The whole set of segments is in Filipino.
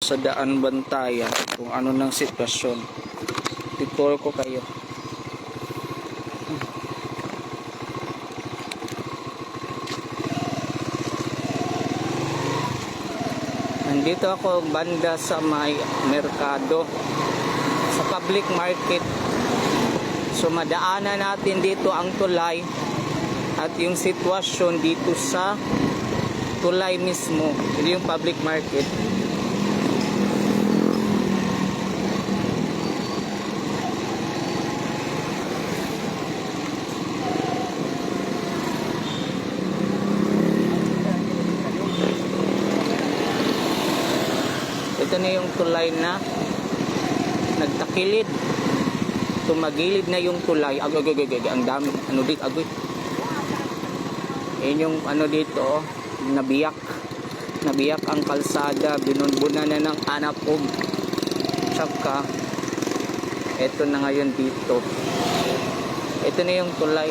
sa daan bantayan kung ano ng sitwasyon. Tutor ko kayo. Nandito ako banda sa may merkado sa public market. So madaanan natin dito ang tulay at yung sitwasyon dito sa tulay mismo. Ito yung public market. Ito na yung tulay na nagtakilid. Tumagilid na yung tulay. Agoy, agoy, agoy. Ang dami. Ano dito? Agoy. Yan yung ano dito, oh, nabiyak. Nabiyak ang kalsada. Binunbunan na ng anapog. Tsaka, ito na ngayon dito. Ito na yung tulay.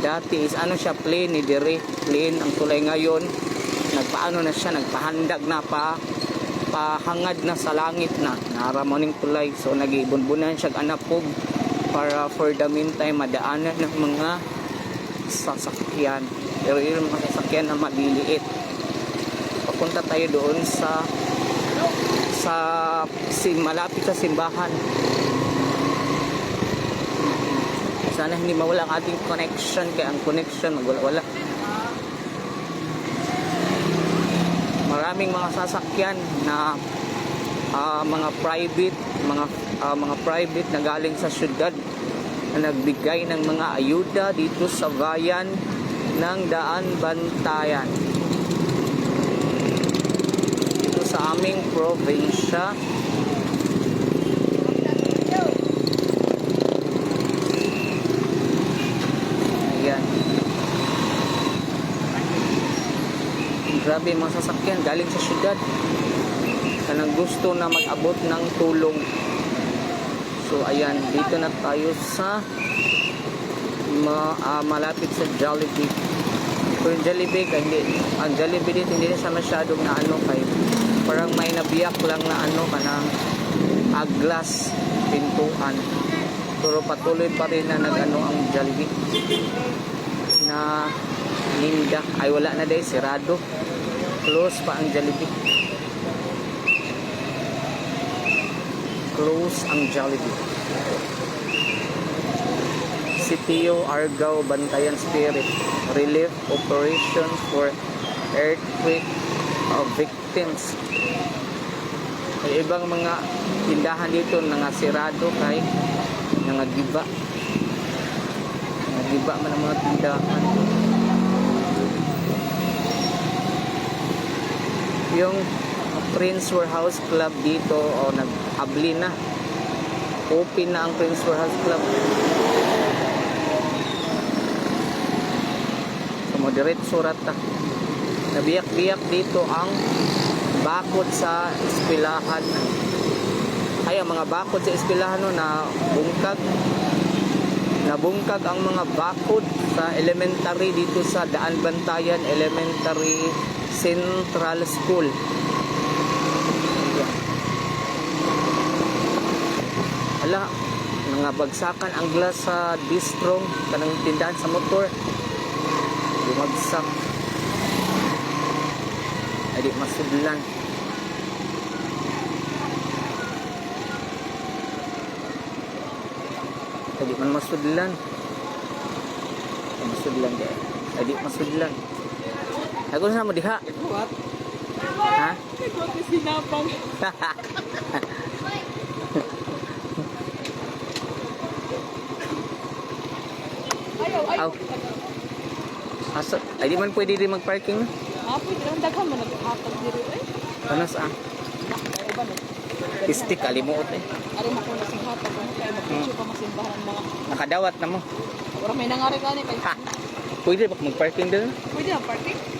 Dati is ano siya, plain ni dire. Plain ang tulay ngayon. Nagpaano na siya, nagpahandag na pa pahangad na sa langit na. Naramoning tulay. So nagibunbunan siya anapog para for the meantime madaanan ng mga sasakyan. Pero yung mga sasakyan na maliliit. Papunta tayo doon sa sa si, malapit sa simbahan. Sana hindi mawala ang ating connection kaya ang connection magwala-wala maraming mga sasakyan na ah, mga private mga ah, mga private na galing sa syudad na nagbigay ng mga ayuda dito sa bayan ng Daan Bantayan. Dito sa aming probinsya ayan grabe mga sasakyan galing sa syudad. Kanang gusto na mag-abot ng tulong. So ayan dito na tayo sa ma, ah, malapit sa Jollibee. Pero yung Jollibee hindi ang Jollibee dito hindi na siya masyadong na ano kay parang may nabiyak lang na ano kanang aglas pintuan. Pero patuloy pa rin na nag-ano ang Jollibee. Na linda ay wala na dahil sirado close pa ang Jollibee. Close ang Jollibee. CTO Argao Bantayan Spirit Relief Operation for Earthquake uh, Victims. Ay ibang mga tindahan dito nga sirado kay nangagiba nangagiba man ang mga tindahan yung Prince Warehouse Club dito o nag-abli na. Open na ang Prince Warehouse Club. So moderate surat ta nabiyak-biyak dito ang bakod sa eskwelahan ay ang mga bakod sa eskwelahan no, na bungkag nabungkag ang mga bakod sa elementary dito sa Daan Bantayan Elementary Central School. Ala, mga bagsakan ang glass sa distrong kanang tindahan sa motor. Bumagsak. Ay di masudlan. Ay di man masudlan. Masudlan di. Ay di masudlan. Ako sa mo diha. What? Ha? What is sinapang? Ayaw, ayaw. Aw. Asa, ay di man pwede din mag-parking? Ah, pwede lang daghan man naghatag diri eh. Ba no? Stick kalimuot eh. Ari mo kung nasing hatag mo kay magpicture pa masimbahan mga. Nakadawat na mo. Wala may nangari gani kay. Pwede ba mag-parking din? Pwede lang parking.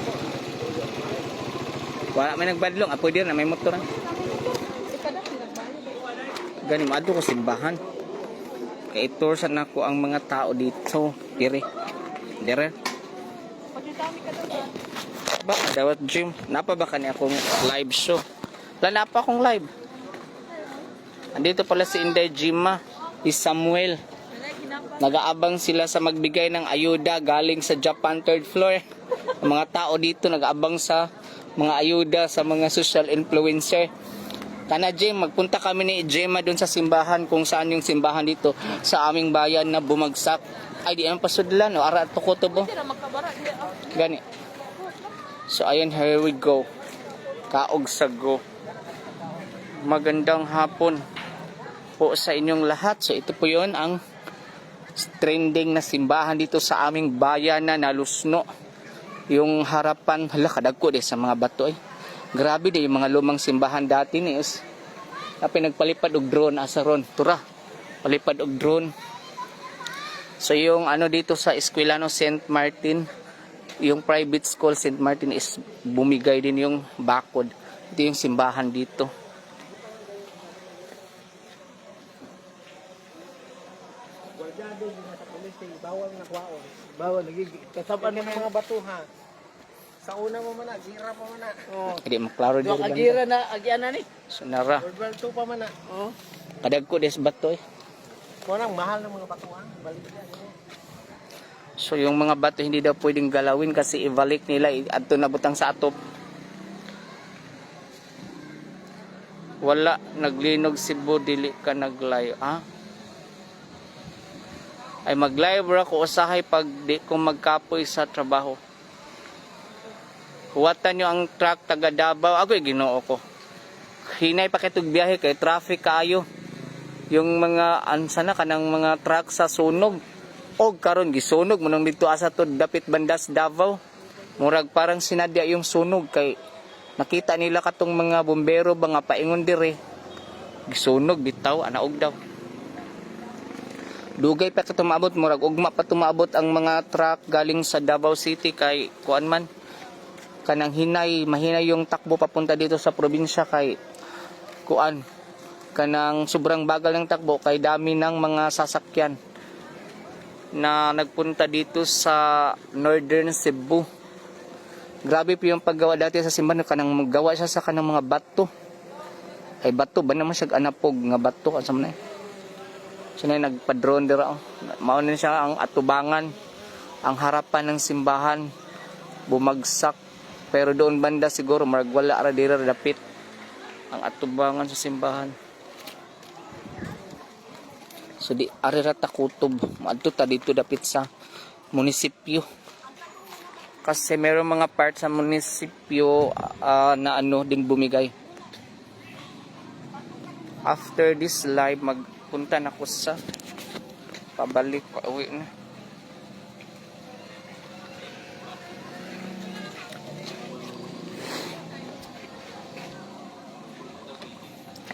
Wala may nagbadlong. Ah, pwede na may motor. Gani maadto ko simbahan. Kay tour sa nako ang mga tao dito. Dire. Dire. Ba, dawat gym. Napa ba kani akong live show? Wala na pa akong live. Andito pala si Inday Jima, si Samuel. Nag-aabang sila sa magbigay ng ayuda galing sa Japan third floor. Ang mga tao dito nag-aabang sa mga ayuda sa mga social influencer. Kana Jem, magpunta kami ni Gemma doon sa simbahan kung saan yung simbahan dito sa aming bayan na bumagsak. Ay, di naman pasudlan. O, ara to ko bo. Gani. So, ayun, here we go. Kaog sa go. Magandang hapon po sa inyong lahat. So, ito po yun ang trending na simbahan dito sa aming bayan na nalusno. Yung harapan, hala, kadagko de sa mga bato eh. Grabe de yung mga lumang simbahan dati ni is. Tapi nagpalipad og drone asa ron. Tura. Palipad og drone. So yung ano dito sa Eskwelano St. Martin, yung private school St. Martin is bumigay din yung bakod. Ito yung simbahan dito. bawal na kwaon. Bawal lagi. Kasaban ng mga bato ha. Sa una mo man gira pa man. Oh. Hindi maklaro din. Do agira na, agyan na ni. So nara. World War pa man. Oh. Kadagko des bato eh. Kunang mahal ng mga bato ha. Balik yan. So yung mga bato hindi daw pwedeng galawin kasi ibalik nila i- adto na butang sa atop. Wala naglinog si dili ka naglayo. Ah? Ay mag-live ra ko usahay pag di ko magkapoy sa trabaho. Huwatan nyo ang truck taga Davao. Ako ginoo ko. Hinay pa kitog biyahe kay traffic kayo. Yung mga ansa na kanang mga truck sa sunog. Og karon gisunog mo nang dito asa to dapit bandas Davao. Murag parang sinadya yung sunog kay nakita nila katong mga bombero ba paingon dire. Gisunog bitaw anaog daw. Dugay pa tumabot murag ugma pa tumabot ang mga truck galing sa Davao City kay kuan man kanang hinay mahinay yung takbo papunta dito sa probinsya kay kuan kanang sobrang bagal ng takbo kay dami ng mga sasakyan na nagpunta dito sa Northern Cebu. Grabe po yung paggawa dati sa simbahan kanang maggawa siya sa kanang mga bato. Ay bato ba naman siya anapog nga bato asa man eh. Siya na nagpa-drone dira. oh. Mao na siya ang atubangan ang harapan ng simbahan bumagsak pero doon banda siguro marag wala ra dira dapit ang atubangan sa simbahan. So di arirata kutob. Maadto ta dito dapit sa munisipyo. Kasi meron mga part sa munisipyo ah, na ano din bumigay. After this live magpunta na ko sa pabalik pa uwi na.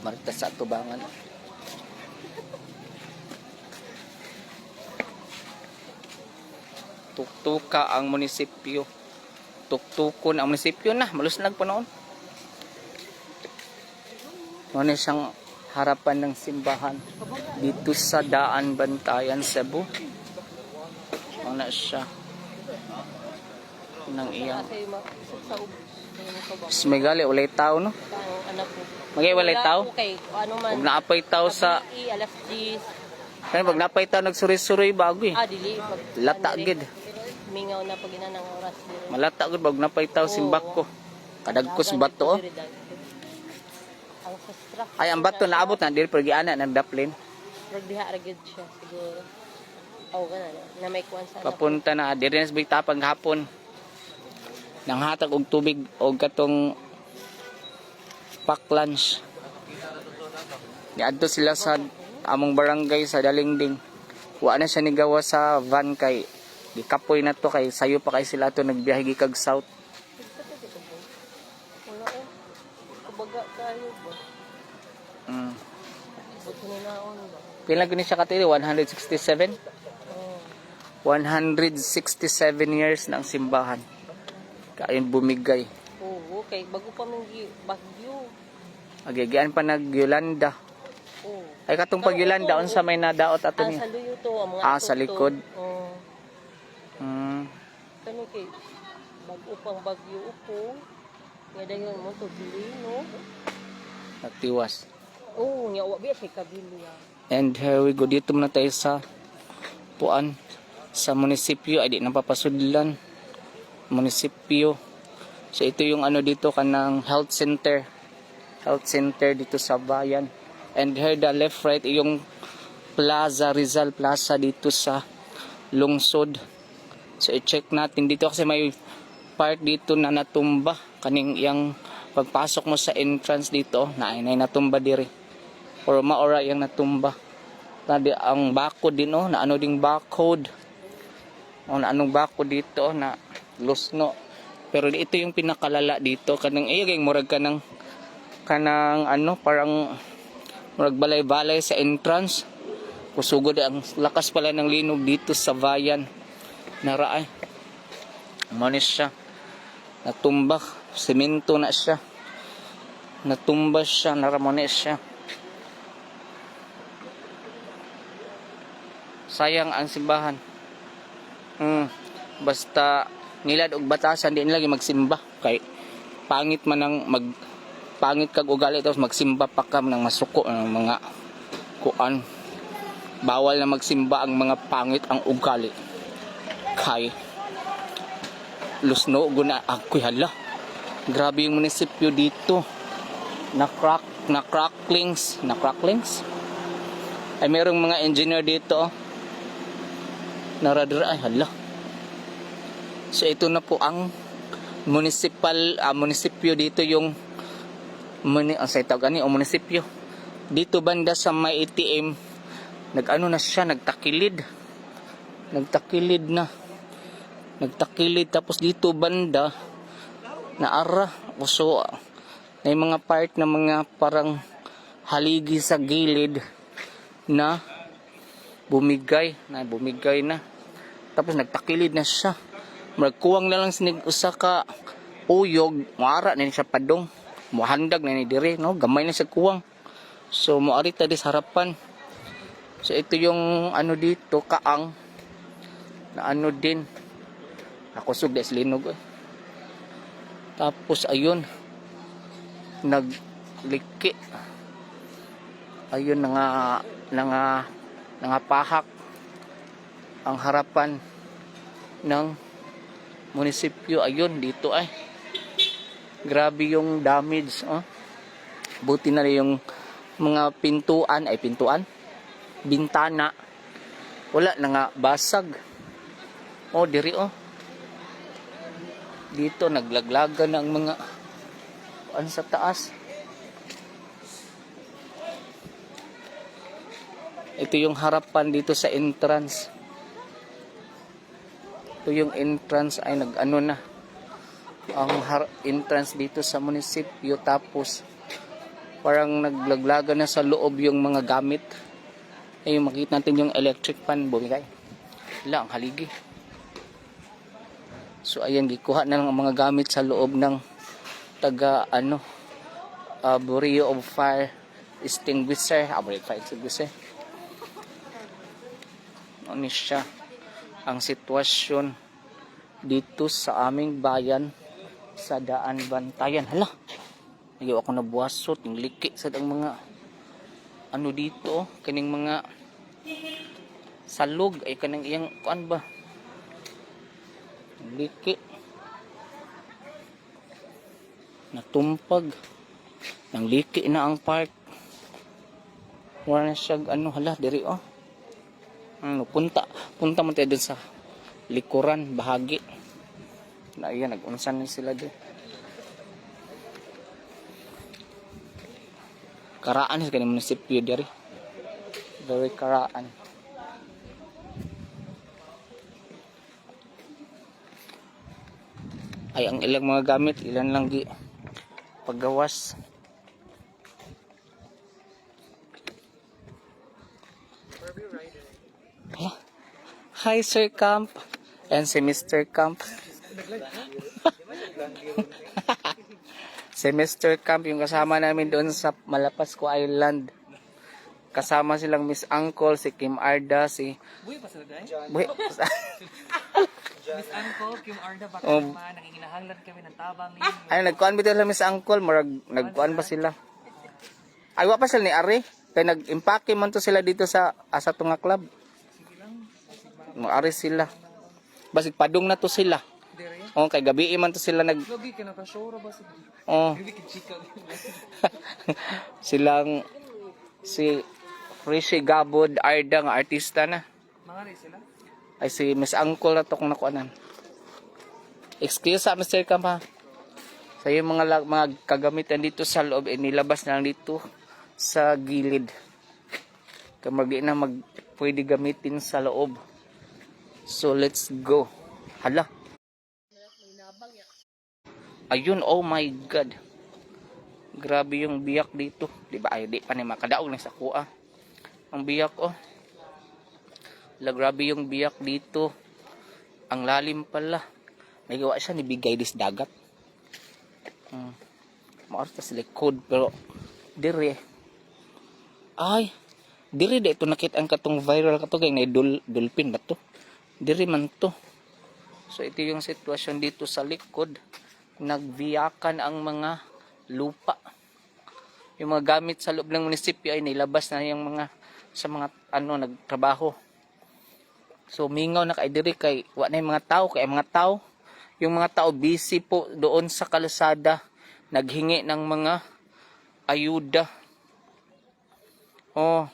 Marita sa atubangan. tuktuka ang munisipyo. Tuktukon ang munisipyo na, malusnag pa noon. Ano siyang harapan ng simbahan dito sa Daan Bantayan, Cebu. Ano siya? Nang iyang. Mas may gali, ulay tao, no? Magay walay tao? Okay, ano man. Huwag naapay tao sa... Alas 10. Kaya pag napay tao, nagsuroy-suroy bago eh. Ah, dili. Pag, Lata gid. Mingaw na pag ina ng oras. Malata gud bag napay tao simbak ko. Kadagkos bato oh. Ay ang bato naabot na dili pero giana ng daplin. Pag diha ragid siya siguro. Aw gana na. May kuwan sa. Papunta na diri na sa bitapag hapon. Nang hatag og tubig og katong pack lunch. Niadto sila sa among barangay sa Dalingding. Wa na siya nigawa sa van kay gikapoy na to kay sayo pa kay sila to nagbiyahe gikag south. Pila gani siya katili 167. Oh. 167 years ng simbahan. Kaayong bumigay. Oo, okay. Bago pa mang gi- bagyo. Agigian pa nag Yolanda. Oo. Ay katong pag Yolanda unsa may nadaot ato Ah, niya. sa luyo to. Mga Ah, sa likod. Oo. Mm. Kani kay bago pang bagyo upo. Nga dayon mo to dili no. natiwas. Oo, niya wa biya siya kabilya. And here we go. Dito muna tayo sa puan sa munisipyo. Ay, di napapasudlan. Munisipyo. So, ito yung ano dito kanang health center. Health center dito sa bayan. And here the left right yung Plaza Rizal Plaza dito sa lungsod. So, i-check natin dito kasi may part dito na natumba. Kaning yung pagpasok mo sa entrance dito, na ay natumba diri or maora yung natumba. Tadi ang barcode din oh, na ano ding barcode. O na anong barcode dito na lusno. Pero ito yung pinakalala dito kanang iya gang murag kanang kanang ano parang murag balay-balay sa entrance. Kusugod ang lakas pala ng linog dito sa bayan. Naraay. Manis siya. Natumba. Semento na siya. Natumba siya. Naramones siya. Sayang ang simbahan. Hmm. Basta nilad og batasan di nila gyud magsimba kay pangit man ang mag pangit kag ugali tapos magsimba pa ka ng masuko ng mga kuan bawal na magsimba ang mga pangit ang ugali kay lusno guna ako hala grabe yung munisipyo dito na crack na cracklings na cracklings ay merong mga engineer dito oh. Naradra ay hala. So ito na po ang municipal ah, munisipyo dito yung muni ang sa tawag ani o munisipyo. Dito banda sa may ATM nag-ano na siya nagtakilid. Nagtakilid na. Nagtakilid tapos dito banda na ara so may mga part na mga parang haligi sa gilid na bumigay na bumigay na tapos nagtakilid na siya. Magkuwang na lang sinig usa ka uyog. Maara na siya padong muhandag na ni dire no? Gamay na siya kuwang. So moari ta dis harapan. So ito yung ano dito kaang. Na ano din. Nakusog des linog eh. tapos ayun. Nagliki ayun nga nga nga pahak ang harapan ng munisipyo ayun dito ay. Grabe yung damage oh. buti na rin yung mga pintuan ay pintuan? Bintana. Wala na nga basag. Oh diri oh. Dito naglaglagan ng mga ano sa taas. Ito yung harapan dito sa entrance ito yung entrance ay nag ano na. Ang entrance dito sa munisipyo tapos parang naglaglagan na sa loob yung mga gamit. Ay makita natin yung electric fan bumigay. Wala ang haligi. So ayan gikuha na ang mga gamit sa loob ng taga ano uh, Bureau of Fire Extinguisher. Ah, Fire Extinguisher. Ano siya ang sitwasyon dito sa aming bayan sa daan bantayan. Hala ayaw ako nabuwasot yung liki sa dang mga ano dito oh, kaning mga salog ay kanang iyang kuan ba? Yung liki. Natumpag. Ng liki na ang park. Wala na siya ano hala diri oh ano, punta. Punta mo tayo dun sa likuran bahagi. Na ayan nagunsan na sila doon karaan sa kanang munisipyo diri very karaan. Ay ang ilang mga gamit ilan lang gi paggawas Hi Sir Camp and si Mr. Camp si Mr. Camp yung kasama namin doon sa Malapasco Island kasama silang Miss Uncle si Kim Arda si Buhay pa sila dahil? Buhi. Miss Uncle, Kim Arda, baka Oh. naman, nanginginahanglan kami ng tabang ninyo. ay nagkuan ba sila Miss Uncle marag nagkuan ba sila Ay, wa pa sila ni Ari. Kaya nag-impake man to sila dito sa asa tunga club. Mo Ari sila. Basig padung na to sila. Oh, kay gabi man to sila nag Gabi ka nakashora ba sa oh, silang si Rishi Gabod Arda nga artista na. Mga sila. Ay si Miss Uncle na to kung nakuanan. Excuse sa Mr. Camp ha. Sa yung mga mga kagamitan dito sa loob eh, nilabas na lang dito sa gilid. Kamag di na mag pwede gamitin sa loob. So let's go. Hala. Ayun, oh my god. Grabe yung biyak dito. Di ba? Ay, di pa ni makadaog na sa kuha. Ang biyak, oh. La, grabe yung biyak dito. Ang lalim pala. May gawa siya ni Bigay dis dagat. Hmm. Maarta sa likod pero dire. Ay, dire de ito nakita ang katong viral kato kay na dul, dolphin ba to? Dire man to. So ito yung sitwasyon dito sa likod. Nagbiyakan ang mga lupa. Yung mga gamit sa loob ng munisipyo ay nilabas na yung mga sa mga ano nagtrabaho. So mingaw na kay diri kay wa na yung mga tao kay mga tao yung mga tao busy po doon sa kalsada naghingi ng mga ayuda. Oh.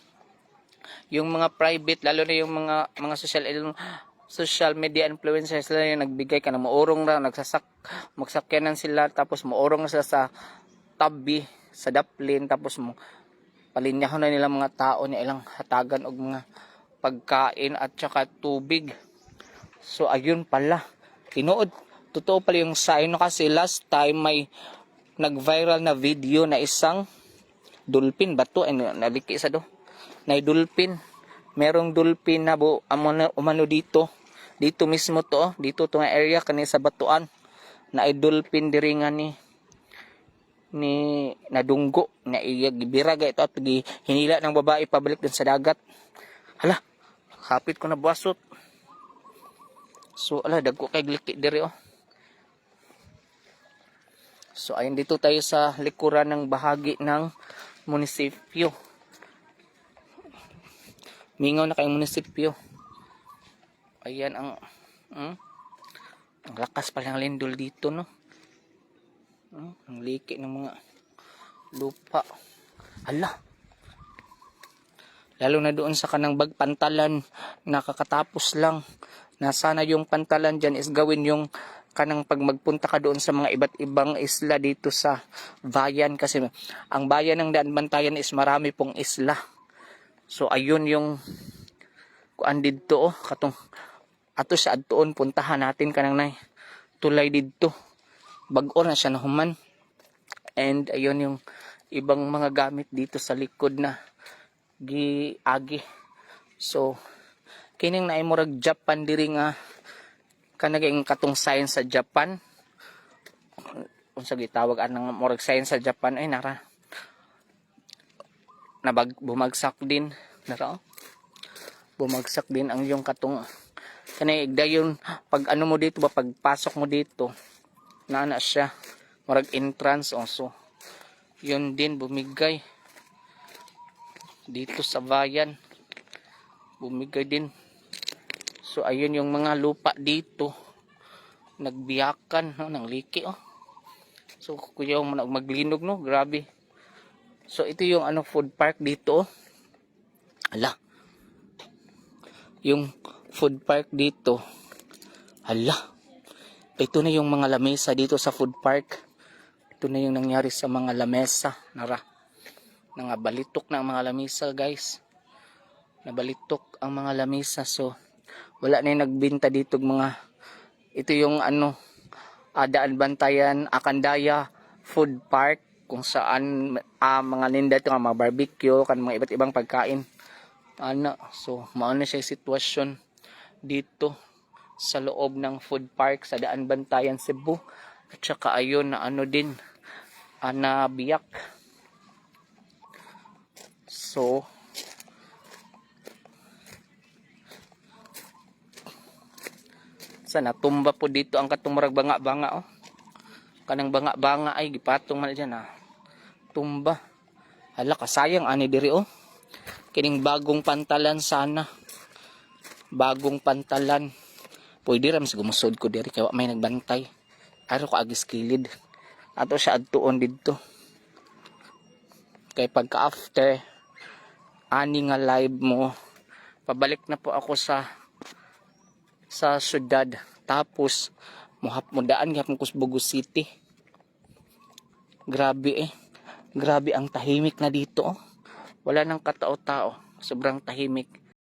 Yung mga private lalo na yung mga mga social social media influencers sila yung nagbigay ka na maurong na nagsasak magsakyanan sila tapos maurong na sila sa tabi sa daplin tapos mo palinyahon na nila mga tao na ilang hatagan og mga pagkain at saka tubig. So ayun pala. Tinuod. Totoo pala yung sign kasi last time may nag-viral na video na isang dolphin ba to? Ano, naliki sa do. Na dolphin. Merong dolphin na bu umano, umano dito. Dito mismo to, oh. dito to nga area kani sa batuan. Na ay dolphin diri nga ni ni nadunggo. Na iyagibiraga ito at hinila ng babae pabalik din sa dagat. Hala kapit ko na basot so ala dagko kay gliki diri oh. So ayun dito tayo sa likuran ng bahagi ng munisipyo. Mingaw na kayong munisipyo ayan ang hmm? ang lakas pala ng lindol dito no Hmm, ang liki ng mga lupa. Hala. Lalo na doon sa kanang bagpantalan, nakakatapos lang. Nasana yung pantalan dyan is gawin yung kanang pag magpunta ka doon sa mga iba't ibang isla dito sa bayan kasi ang bayan ng Daan Bantayan is marami pong isla. So ayun yung kuan didto oh, katong ato sa adtuon puntahan natin kanang nay tulay didto bag-o na siya na human. And ayun yung ibang mga gamit dito sa likod na giagi. So kining naay murag Japan diri nga kanaging katong science sa Japan. Unsa gitawag anang murag science sa Japan ay nara nabag bumagsak din nara oh. bumagsak din ang yung katong kanay igdayon pag ano mo dito ba pagpasok mo dito nana siya. Marag entrance also yun din bumigay. Dito sa bayan bumigay din. So ayun yung mga lupa dito. Nagbiyakan no, ng liki oh. So kuya maglinog no? Grabe. So ito yung ano food park dito oh. Ala. Yung food park dito hala ito na yung mga lamesa dito sa food park. Ito na yung nangyari sa mga lamesa. Nara. Nangabalitok na ang mga lamesa guys. Nabalitok ang mga lamesa. So, wala na yung nagbinta dito mga ito yung ano Adaan Bantayan Akandaya Food Park kung saan ah, mga ninda ito mga barbecue kan mga iba't ibang pagkain ano so maano siya sitwasyon dito sa loob ng food park sa Daan Bantayan, Cebu. At saka ayun na ano din, ah, na biyak. So, sa natumba po dito ang katumurag banga-banga oh. Kanang banga-banga ay gipatong man dyan ah. Tumba. Hala, kasayang ani diri oh. Kining bagong pantalan sana. Bagong pantalan. Pwede ram sa gumusod ko diri kaya may nagbantay. Aro ko agis kilid. Ato siya adtuon didto. Kay pagka after ani nga live mo, pabalik na po ako sa sa syudad. Tapos muhap mo daan gyapon ko sa Bugo City. Grabe eh. Grabe ang tahimik na dito. Oh. Wala nang katao-tao. Sobrang tahimik.